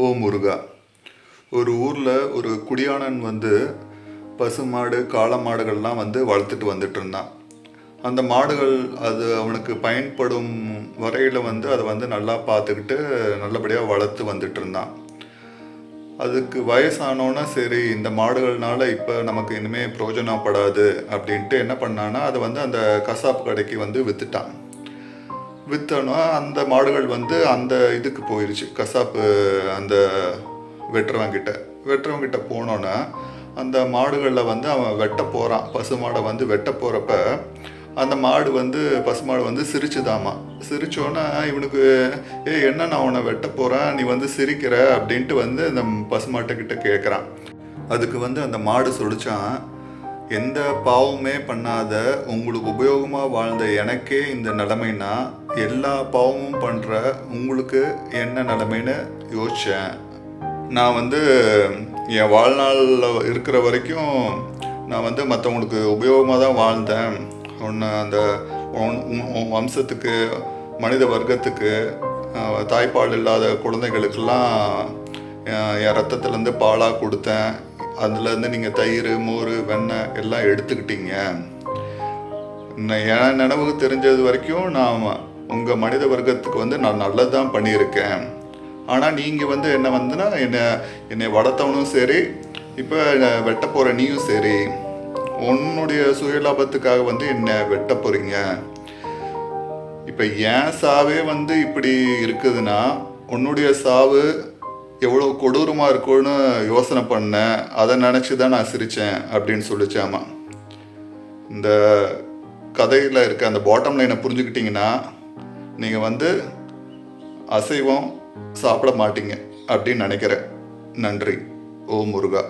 ஓ முருகா ஒரு ஊரில் ஒரு குடியானன் வந்து பசுமாடு காளை மாடுகள்லாம் வந்து வளர்த்துட்டு வந்துட்டு இருந்தான். அந்த மாடுகள் அது அவனுக்கு பயன்படும் வரையில் வந்து அதை வந்து நல்லா பார்த்துக்கிட்டு நல்லபடியாக வளர்த்து வந்துட்டு இருந்தான். அதுக்கு வயசானோன்னா சரி இந்த மாடுகள்னால இப்போ நமக்கு இனிமேல் பிரயோஜனப்படாது அப்படின்ட்டு என்ன பண்ணான்னா அதை வந்து அந்த கசாப்பு கடைக்கு வந்து விற்றுட்டான் விற்றோன்னா அந்த மாடுகள் வந்து அந்த இதுக்கு போயிடுச்சு கசாப்பு அந்த வெட்டுறவங்கிட்ட வெட்டுறவங்கிட்ட போனோன்னா அந்த மாடுகளில் வந்து அவன் வெட்ட போகிறான் பசு மாடை வந்து வெட்ட போகிறப்ப அந்த மாடு வந்து பசுமாடு வந்து சிரிச்சுதாமா. சிரிச்சோன்னா இவனுக்கு ஏ என்ன நான் உன்னை வெட்ட போகிறேன் நீ வந்து சிரிக்கிற? அப்படின்ட்டு வந்து அந்த பசுமாட்டுக்கிட்ட கேட்குறான் அதுக்கு வந்து அந்த மாடு சொல்லிச்சான் எந்த பாவமே பண்ணாத உங்களுக்கு உபயோகமாக வாழ்ந்த எனக்கே இந்த நிலைமைனா எல்லா பாவமும் பண்ணுற உங்களுக்கு என்ன நிலைமைன்னு யோசித்தேன் நான் வந்து என் வாழ்நாளில் இருக்கிற வரைக்கும் நான் வந்து மற்றவங்களுக்கு உபயோகமாக தான் வாழ்ந்தேன். ஒன்று அந்த வம்சத்துக்கு மனித வர்க்கத்துக்கு தாய்ப்பால் இல்லாத குழந்தைகளுக்கெல்லாம் என் ரத்தத்துலேருந்து பாலாக கொடுத்தேன். அதுலேருந்து நீங்கள் தயிர் மோர் வெண்ணெய் எல்லாம் எடுத்துக்கிட்டீங்க. என் நினைவுக்கு தெரிஞ்சது வரைக்கும் நான் உங்கள் மனித வர்க்கத்துக்கு வந்து நான் நல்லது தான் பண்ணியிருக்கேன். ஆனால் நீங்கள் வந்து என்ன வந்துன்னா என்னை என்னை வளர்த்தவனும் சரி இப்போ வெட்ட போகிற நீயும் சரி உன்னுடைய சுயலாபத்துக்காக வந்து என்னை வெட்ட போகிறீங்க இப்போ என் சாவே வந்து இப்படி இருக்குதுன்னா உன்னுடைய சாவு எவ்வளோ கொடூரமாக இருக்கும்னு யோசனை பண்ணேன் அதை நினச்சி தான் நான் சிரித்தேன் அப்படின்னு சொல்லிச்சாமா இந்த கதையில் இருக்க அந்த பாட்டம் லைனை புரிஞ்சுக்கிட்டிங்கன்னா நீங்கள் வந்து அசைவம் சாப்பிட மாட்டீங்க அப்படின்னு நினைக்கிறேன். நன்றி. ஓ முருகா.